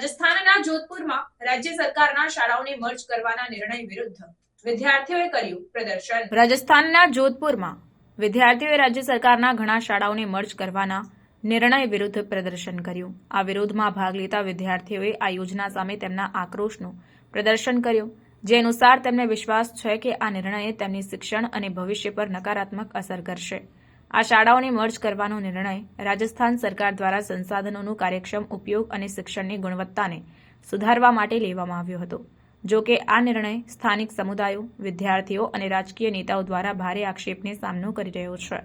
રાજસ્થાનના જોધપુરમાં રાજ્ય સરકારના શાળાઓને મર્જ કરવાના નિર્ણય વિરુદ્ધ વિદ્યાર્થીઓએ કર્યું પ્રદર્શન. રાજસ્થાનના જોધપુરમાં વિદ્યાર્થીઓએ રાજ્ય સરકારના ઘણા શાળાઓને મર્જ કરવાના નિર્ણય વિરુદ્ધ પ્રદર્શન કર્યું. આ વિરોધમાં ભાગ લેતા વિદ્યાર્થીઓએ આ યોજના સામે તેમના આક્રોશનું પ્રદર્શન કર્યું, જે અનુસાર તેમને વિશ્વાસ છે કે આ નિર્ણય તેમની શિક્ષણ અને ભવિષ્ય પર નકારાત્મક અસર કરશે. આ શાળાઓને મર્જ કરવાનો નિર્ણય રાજસ્થાન સરકાર દ્વારા સંસાધનોનું કાર્યક્ષમ ઉપયોગ અને શિક્ષણની ગુણવત્તાને સુધારવા માટે લેવામાં આવ્યો હતો. જો કે આ નિર્ણય સ્થાનિક સમુદાયો, વિદ્યાર્થીઓ અને રાજકીય નેતાઓ દ્વારા ભારે આક્ષેપને સામનો કરી રહ્યો છે.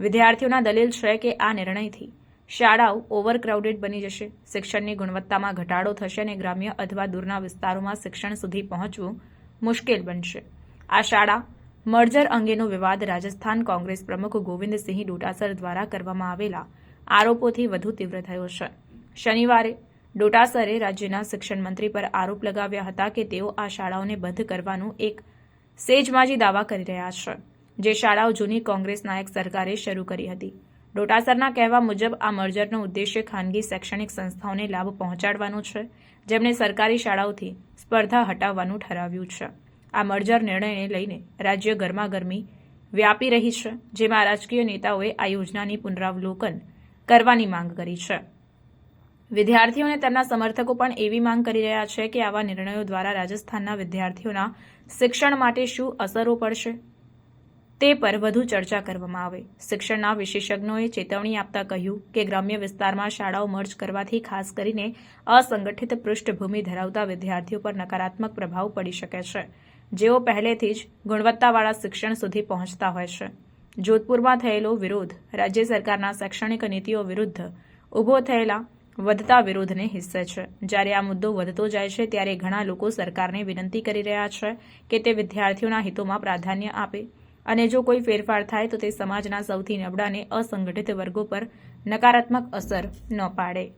વિદ્યાર્થીઓના દલીલ છે કે આ નિર્ણયથી શાળાઓ ઓવરક્રાઉડેડ બની જશે, શિક્ષણની ગુણવત્તામાં ઘટાડો થશે અને ગ્રામ્ય અથવા દૂરના વિસ્તારોમાં શિક્ષણ સુધી પહોંચવું મુશ્કેલ બનશે. આ શાળા મર્જર અંગેનો વિવાદ રાજસ્થાન કોંગ્રેસ પ્રમુખ ગોવિંદસિંહ ડોટાસર દ્વારા કરવામાં આવેલા આરોપોથી વધુ તીવ્ર થયો છે. શનિવારે ડોટાસરે રાજ્યના શિક્ષણ મંત્રી પર આરોપ લગાવ્યા હતા કે તેઓ આ શાળાઓને બંધ કરવાનું એક સેજમાજી દાવા કરી રહ્યા છે, જે શાળાઓ જૂની કોંગ્રેસ નાયક સરકારે શરૂ કરી હતી. ડોટાસરના કહેવા મુજબ આ મર્જરનો ઉદ્દેશ્ય ખાનગી શૈક્ષણિક સંસ્થાઓને લાભ પહોંચાડવાનો છે જેમણે સરકારી શાળાઓથી સ્પર્ધા હટાવવાનું ઠરાવ્યું છે. આ મર્જર નિર્ણયને લઈને રાજ્ય ગરમાગરમી વ્યાપી રહી છે, જેમાં રાજકીય નેતાઓએ આ યોજનાની પુનરાવલોકન કરવાની માંગ કરી છે. વિદ્યાર્થીઓ અને તેમના સમર્થકો પણ એવી માંગ કરી રહ્યા છે કે આવા નિર્ણયો દ્વારા રાજસ્થાનના વિદ્યાર્થીઓના શિક્ષણ માટે શું અસરો પડશે તે પર વધુ ચર્ચા કરવામાં આવે. શિક્ષણના વિશેષજ્ઞોએ ચેતવણી આપતા કહ્યું કે ગ્રામ્ય વિસ્તારમાં શાળાઓ મર્જ કરવાથી ખાસ કરીને અસંગઠિત પૃષ્ઠભૂમિ ધરાવતા વિદ્યાર્થીઓ પર નકારાત્મક પ્રભાવ પડી શકે છે. જેઓ પહેલેથી જ ગુણવત્તાવાળા શિક્ષણ સુધી પહોંચતા હોય છે. જોધપુરમાં થયેલો વિરોધ રાજ્ય સરકારના શૈક્ષણિક નીતિઓ વિરુદ્ધ ઊભો થયેલા વધતા વિરોધને હિસ્સે છે. જ્યારે આ મુદ્દો વધતો જાય છે, ત્યારે ઘણા લોકો સરકારને વિનંતી કરી રહ્યા છે કે તે વિદ્યાર્થીઓના હિતોમાં પ્રાધાન્ય આપે અને જો કોઈ ફેરફાર થાય તો તે સમાજના સૌથી નબળાને અસંગઠિત વર્ગો પર નકારાત્મક અસર ન પાડે.